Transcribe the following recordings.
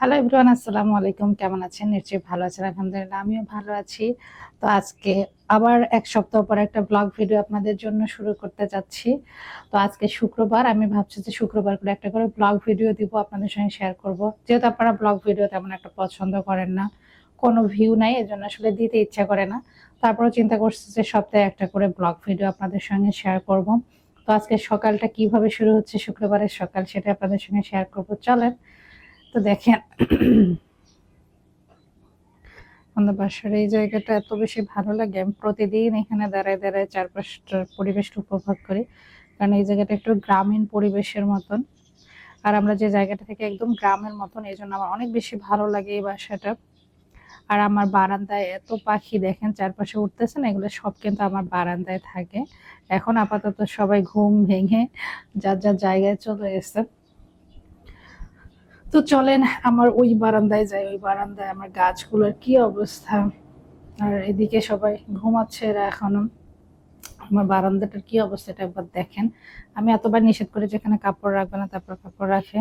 Hello everyone আসসালামু আলাইকুম। কেমন আছেন? নিশ্চয়ই ভালো আছেন, আলহামদুলিল্লাহ, আমিও ভালো আছি। তো আজকে আবার এক সপ্তাহ পর একটা ব্লগ ভিডিও আপনাদের জন্য শুরু করতে যাচ্ছি। তো আজকে শুক্রবার, আমি ভাবছি যে শুক্রবার করে একটা করে ব্লগ ভিডিও দিব, আপনাদের সঙ্গে শেয়ার করব। যেহেতু আপনারা ব্লগ ভিডিও তেমন একটা পছন্দ করেন না, কোনো ভিউ নাই, এজন্য আসলে দিতে ইচ্ছা করে না। তারপরে চিন্তা করছি যে সপ্তাহে একটা করে ব্লগ ভিডিও আপনাদের সঙ্গে শেয়ার করব। তো আজকে সকালটা কীভাবে শুরু হচ্ছে শুক্রবারের সকাল, সেটা আপনাদের সঙ্গে শেয়ার করব। চলেন তো দেখেন, আমাদের বাসার এই জায়গাটা এত বেশি ভালো লাগে। আমি প্রতিদিন এখানে দাঁড়ায় দাঁড়ায় চারপাশটার পরিবেশটা উপভোগ করি। কারণ এই জায়গাটা একটু গ্রামীণ পরিবেশের মতন। আর আমরা যে জায়গাটা থেকে একদম গ্রামের মতন, এই জন্য আমার অনেক বেশি ভালো লাগে এই বাসাটা। আর আমার বারান্দায় এত পাখি দেখেন, চারপাশে উঠতেছে না, এগুলো সব কিন্তু আমার বারান্দায় থাকে। এখন আপাতত সবাই ঘুম ভেঙে যার যার জায়গায় চলে এসছে। তো চলেন আমার ওই বারান্দায় যাই, ওই বারান্দায় আমার গাছগুলোর কি অবস্থা? আর এদিকে সবাই ঘুমাচ্ছে এরা এখনও। আমার বারান্দাটার কি অবস্থা এটা একবার দেখেন। আমি এতবার নিষেধ করি যেখানে কাপড় রাখবে না তারপর কাপড় রাখে।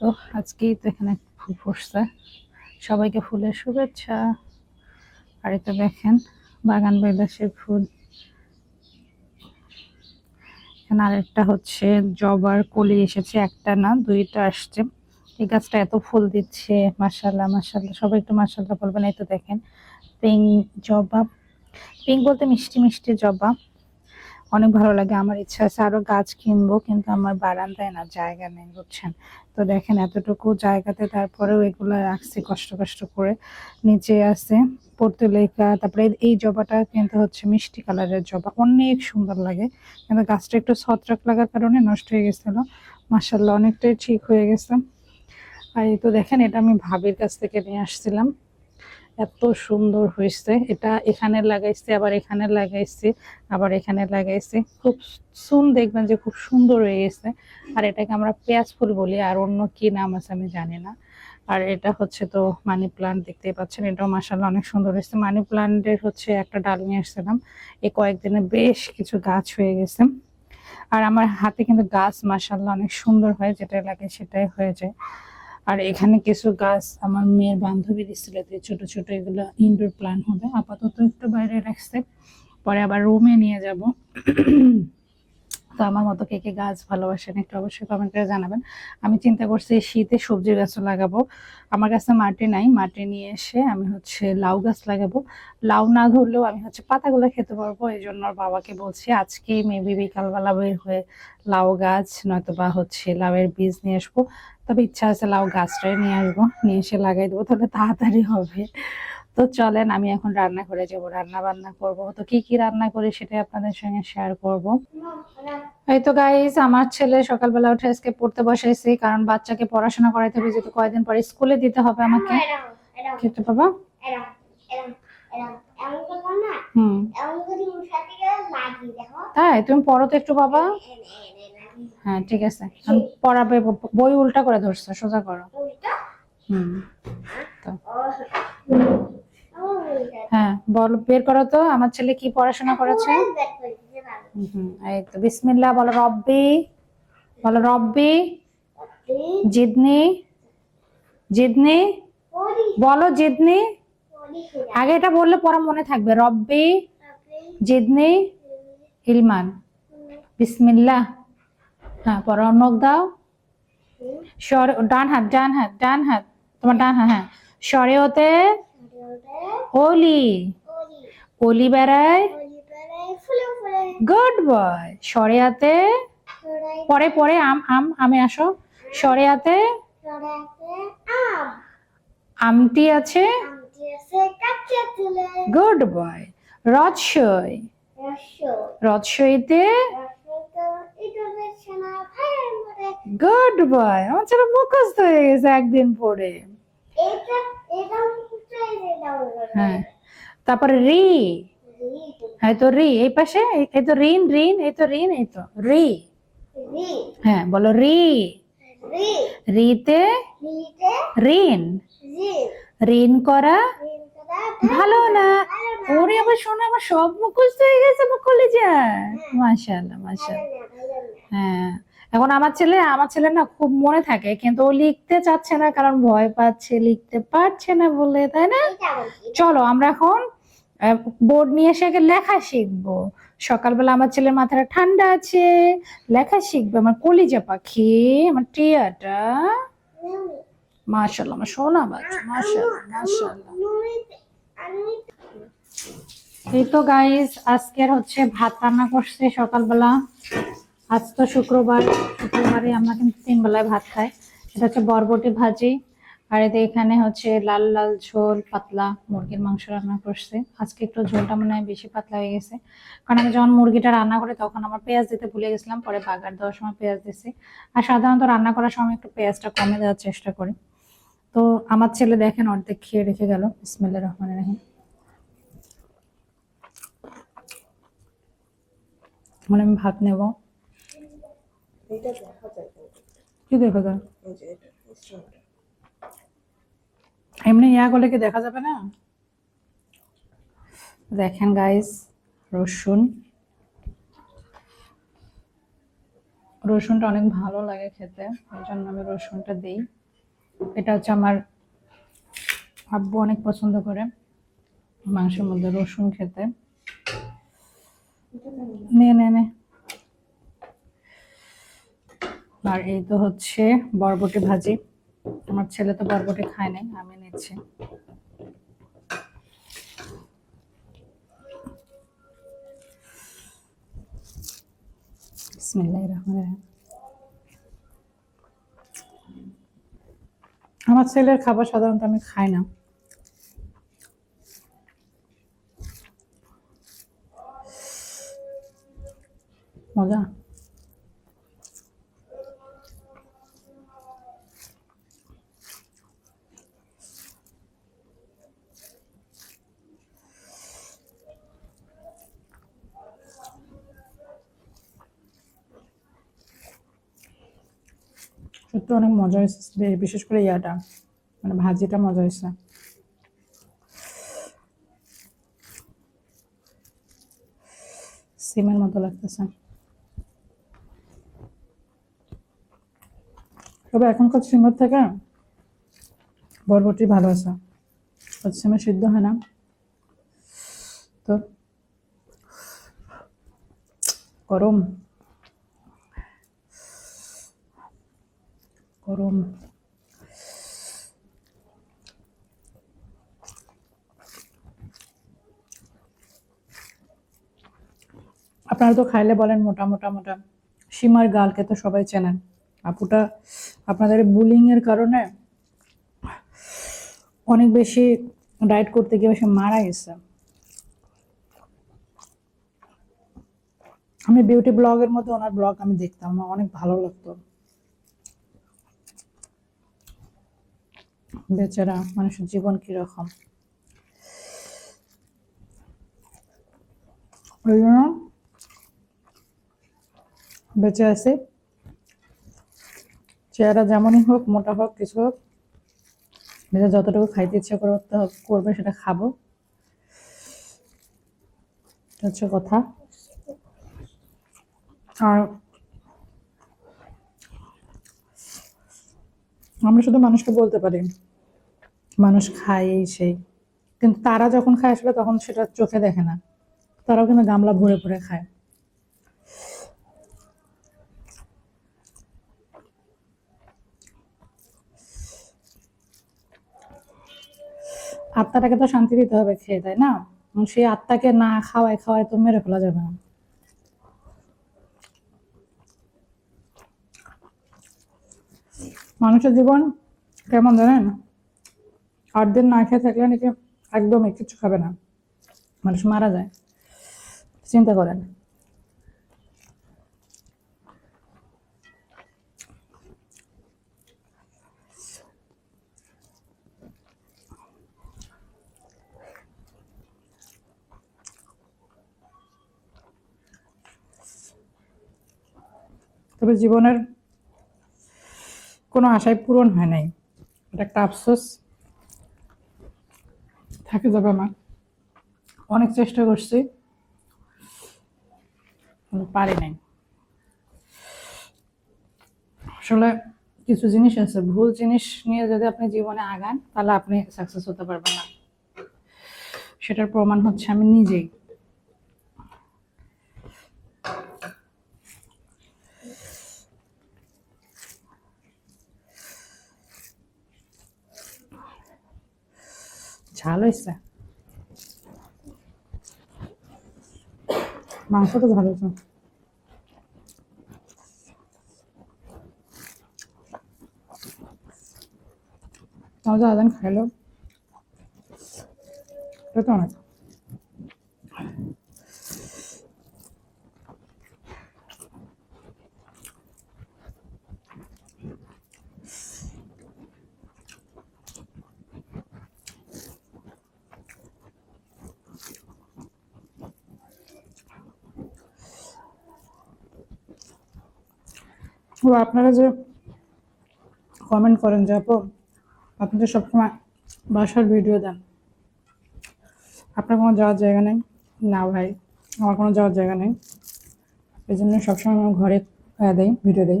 তো আজকেই তো এখানে ফুল ফুসছে সবাইকে ফুলের শুভেচ্ছা। আর এটা দেখেন, বাগান বিলাসের ফুল। এখানে আরেকটা হচ্ছে, জবার কলি এসেছে, একটা না, দুইটা আসছে। এই গাছটা এত ফুল দিচ্ছে মাসাল্লাহ মাসাল্লাহ সবাই একটু মাসাল্লাহ বলবেন, এই তো দেখেন। পিঙ্ক জবা পিঙ্ক বলতে মিষ্টি মিষ্টি জবা অনেক ভালো লাগে, আমার ইচ্ছা আছে আরও গাছ কিনবো, কিন্তু আমার বারান্দায় না, জায়গা নেই, বুঝছেন? তো দেখেন, এতটুকু জায়গাতে তারপরেও এগুলো রাখছি কষ্ট কষ্ট করে। নিচে আছে পর্তুলেখা তারপরে এই জবাটা কিন্তু হচ্ছে মিষ্টি কালারের জবা। অনেক সুন্দর লাগে, কিন্তু গাছটা একটু ছত্রাক লাগার কারণে নষ্ট হয়ে গেছিল। মাসাল্লাহ অনেকটাই ঠিক হয়ে গেছে। আর এই তো দেখেন, এটা আমি ভাবির কাছ থেকে নিয়ে আসছিলাম। এত সুন্দর হয়েছে। এটা এখানে লাগাইছে, আবার এখানে লাগাইছে, আবার এখানে লাগাইছে। খুব সুন দেখবেন যে খুব সুন্দর হয়ে গেছে। আর এটাকে আমরা পেঁয়াজ ফুল বলি, আর অন্য কি নাম আছে আমি জানি না। আর এটা হচ্ছে তো মানি প্লান্ট, দেখতেই পাচ্ছেন। এটাও মাসাল্লাহ অনেক সুন্দর হয়েছে। মানি প্লান্টের হচ্ছে একটা ডাল নিয়ে আসছিলাম। এই কয়েকদিনে বেশ কিছু গাছ হয়ে গেছে। আর আমার হাতে কিন্তু গাছ মাসাল্লাহ অনেক সুন্দর হয় যেটা লাগে সেটাই হয়ে যায়। আর এখানে কিছু গাছ আমার মেয়ের বান্ধবী দিচ্ছিল যে ছোট ছোট এগুলো ইনডোর প্ল্যান হবে। আপাতত একটু বাইরে রাখছে, পরে আবার রুমে নিয়ে যাব। তো আমার মতো কে কে গাছ ভালোবাসেন একটু অবশ্যই কমেন্ট করে জানাবেন। আমি চিন্তা করছি শীতে সবজির গাছও লাগাবো। আমার কাছে মাটি নাই, মাটি নিয়ে এসে আমি হচ্ছে লাউ গাছ লাগাবো। লাউ না ধরলেও আমি হচ্ছে পাতাগুলো খেতে পারব এই জন্য বাবাকে বলছি আজকেই মেবি বিকালবেলা বের হয়ে লাউ গাছ নয়তো বা হচ্ছে লাউয়ের বীজ নিয়ে আসব। তবে ইচ্ছা আছে লাউ গাছটাই নিয়ে আসব, নিয়ে এসে লাগাই দেবো, তাহলে তাড়াতাড়ি হবে। তো চলেন আমি এখন রান্না করে যাব। রান্না বান্না করব। তো কি কি রান্না করি সেটাই আপনাদের সঙ্গে শেয়ার করব। এই তো গাইজ আমার ছেলে সকালবেলা উঠে আজকে পড়তে বসাইছি কারণ বাচ্চাকে পড়াশোনা করাইতে হবে যেহেতু কয়েকদিন পরে স্কুলে দিতে হবে আমাকে। খেতে হুম। তাই তুমি পড়ো তো একটু বাবা। হ্যাঁ ঠিক আছে। পড়াবে বই উল্টা করে ধরছো সোজা করো। হুম তো। হ্যাঁ বল বের করো তো আমার ছেলে কি পড়াশোনা করেছে? হুম এই তো বিসমিল্লাহ বলো রব্বি বলো রব্বি জিদনি জিদনি বলো জিদনি। আগে এটা বললে পরে মনে থাকবে রব্বি জিদনি ইলমান বিসমিল্লাহ। হ্যাঁ পরে নখ দাও। সর ডান হাত ডান হাত ডান হাত তোমার ডান হাত হ্যাঁ। সরে ওলি ওলি বেড়ায়? Good boy. সরে হাতে পরে পরে আম আম আমে আসো। সরে হাতে আমটি আছে? Good boy. রজসই রজসইতে গুড বয়। আমার ছেলে মুখস্থ হয়ে গেছে একদিন পরে। হ্যাঁ। তারপরে রি। হ্যাঁ তো রি এই পাশে এই- তো রিন রিন এই তো রিন এই তো রি। হ্যাঁ বলো রি। রিতে রিন। রিন করা ভালো না। ওরে আবার শোনা আমার সব মুখস্থ হয়ে গেছে মুখ খুলে যায় মাশাআল্লাহ। মাশাআল্লাহ হ্যাঁ। এখন আমার ছেলে আমার ছেলে না খুব মনে থাকে কিন্তু ও লিখতে চাচ্ছে না কারণ ভয় পাচ্ছে লিখতে পারছে না বলে তাই না? চলো আমরা এখন বোর্ড নিয়ে এসে লেখা শিখব। সকালবেলা আমার ছেলের মাথাটা ঠান্ডা আছে লেখা শিখবে। আমার কলিজা পাখি আমার টিয়াটা। মাশাল্লাহ আমার সোনা বাচ্চা মাশাল্লাহ মাশাল্লাহ এই তো গাইস আজকের হচ্ছে ভাত রান্না করছে সকালবেলা। আজ তো শুক্রবার, শুক্রবারে আমরা কিন্তু তিন বেলায় ভাত খাই। এটা হচ্ছে বরবটি ভাজি, আর এতে এখানে হচ্ছে লাল লাল ঝোল, পাতলা মুরগির মাংস রান্না করছে। আজকে একটু ঝোলটা মনে হয় বেশি পাতলা হয়ে গেছে। কারণ আমি যখন মুরগিটা রান্না করি তখন আমার পেঁয়াজ দিতে ভুলে গেছিলাম, পরে বাগার দেওয়ার সময় পেঁয়াজ দিছি। আর সাধারণত রান্না করার সময় একটু পেঁয়াজটা কমে দেওয়ার চেষ্টা করি। তো আমার ছেলে দেখেন অর্ধেক খেয়ে রেখে গেল। ইসমাইল রহমান রাহিম। মানে আমি ভাত নেব। এটা দেখা যায় কি দেখা যায়। এমনি ইয়া করলে কি দেখা যাবে না? দেখেন গাইস রসুন। রসুনটা অনেক ভালো লাগে খেতে এই জন্য আমি রসুনটা দিই। এটা হচ্ছে আমার আব্বু অনেক পছন্দ করে মাংসের মধ্যে রসুন খেতে। নে নে নে। আর এই তো হচ্ছে বরবটি ভাজি। আমার ছেলে তো বরবটি খায় নাই, আমি নিচ্ছি। আমার ছেলের খাবার সাধারণত আমি খাই না। মজা? সত্যি অনেক মজা হয়েছে বিশেষ করে ইয়াটা। মানে ভাজিটা মজা হয়েছে। সিমের মতো লাগতেছে। তবে এখনকার সিমের থেকে বরবটি ভালো আছে। সিমের সিদ্ধ হয় না। তো গরম। গরম। আপনারা তো খাইলে বলেন মোটা মোটা। মোটা সীমার গালকে তো সবাই চেনেন। আপুটা আপনাদের বুলিং এর কারণে অনেক বেশি ডায়েট করতে গিয়ে সে মারা গেছে। আমি বিউটি ব্লগের মধ্যে ওনার ব্লগ আমি দেখতাম, আমার অনেক ভালো লাগতো। বেচারা মানুষের জীবন কীরকম? ওই জন্য বেঁচে আছে। চেহারা যেমনই হোক, মোটা হোক, কিছু হোক নিজে যতটুকু খাইতে ইচ্ছা করতে করবে, সেটা খাব। হচ্ছে কথা। আর আমরা শুধু মানুষকে বলতে পারি। মানুষ খায় এই সেই। কিন্তু তারা যখন খায় আসলে তখন সেটা চোখে দেখে না। তারাও কিন্তু গামলা ভরে ভরে খায়। আত্মাটাকে তো শান্তি দিতে হবে খেয়ে, তাই না? সেই আত্মাকে না খাওয়ায় খাওয়ায় তো মেরে ফেলা যাবে না। মানুষের জীবন কেমন জানেন? আট দিন না খেয়ে থাকলে নাকি একদমই কিছু খাবে না। মানুষ মারা যায়। চিন্তা করেন। তবে জীবনের কোনো আশাই পূরণ হয় নাই। এটা একটা আফসোস। থাকে যাবে আমার। অনেক চেষ্টা করছি। পারি নাই। আসলে কিছু জিনিস আছে। ভুল জিনিস নিয়ে যদি আপনি জীবনে আগান, তাহলে আপনি সাকসেস হতে পারবেন না। সেটার প্রমাণ হচ্ছে আমি নিজেই। ঝাল হয়েছে? মাংস তো ভালো হয়েছে। তাও তো আদান খাইলো। এটা তো অনেক আপনারা যে কমেন্ট করেন যে আপু, আপনি তো সবসময় বাসার ভিডিও দেন। আপনার কোনো যাওয়ার জায়গা নেই? না ভাই, আমার কোনো যাওয়ার জায়গা নেই। এই জন্য সবসময় আমার ঘরে দেয় ভিডিও দেই।